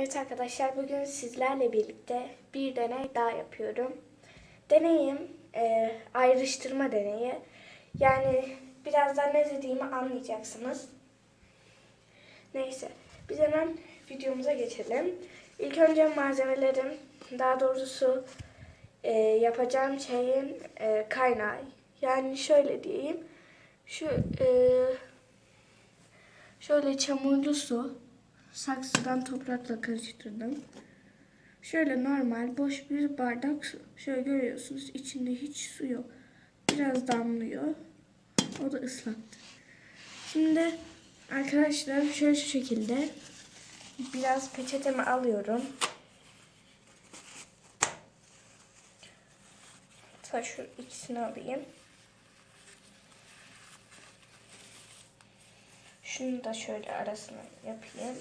Evet arkadaşlar bugün sizlerle birlikte bir deney daha yapıyorum. Deneyim e, ayrıştırma deneyi. Yani birazdan ne dediğimi anlayacaksınız. Neyse biz hemen videomuza geçelim. İlk önce malzemelerim daha doğrusu e, yapacağım şeyin e, kaynağı. Yani şöyle diyeyim. Şu e, şöyle çamurlu su saksıdan toprakla karıştırdım. Şöyle normal boş bir bardak su. Şöyle görüyorsunuz içinde hiç su yok. Biraz damlıyor. O da ıslattı. Şimdi arkadaşlar şöyle şu şekilde biraz peçetemi alıyorum. Hatta şu ikisini alayım. Şunu da şöyle arasına yapayım.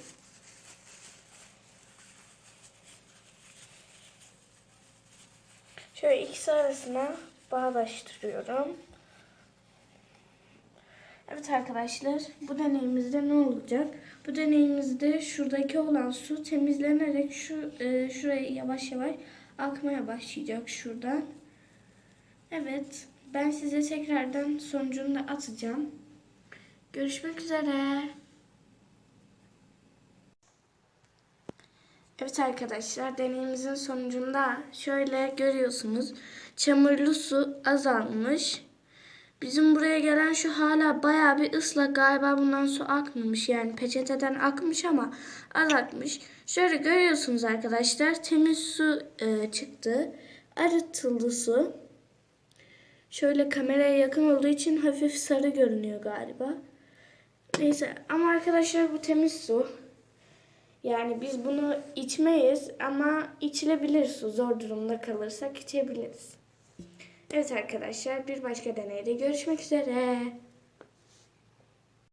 Şöyle ikisi arasına bağlaştırıyorum. Evet arkadaşlar bu deneyimizde ne olacak? Bu deneyimizde şuradaki olan su temizlenerek şu e, şuraya yavaş yavaş akmaya başlayacak şuradan. Evet ben size tekrardan sonucunu da atacağım. Görüşmek üzere. Evet arkadaşlar deneyimizin sonucunda şöyle görüyorsunuz. Çamurlu su azalmış. Bizim buraya gelen şu hala bayağı bir ıslak galiba bundan su akmamış. Yani peçeteden akmış ama az akmış. Şöyle görüyorsunuz arkadaşlar temiz su e, çıktı. Arıtıldı su. Şöyle kameraya yakın olduğu için hafif sarı görünüyor galiba. Neyse ama arkadaşlar bu temiz su. Yani biz bunu içmeyiz ama içilebilir su. Zor durumda kalırsak içebiliriz. Evet arkadaşlar bir başka deneyde görüşmek üzere.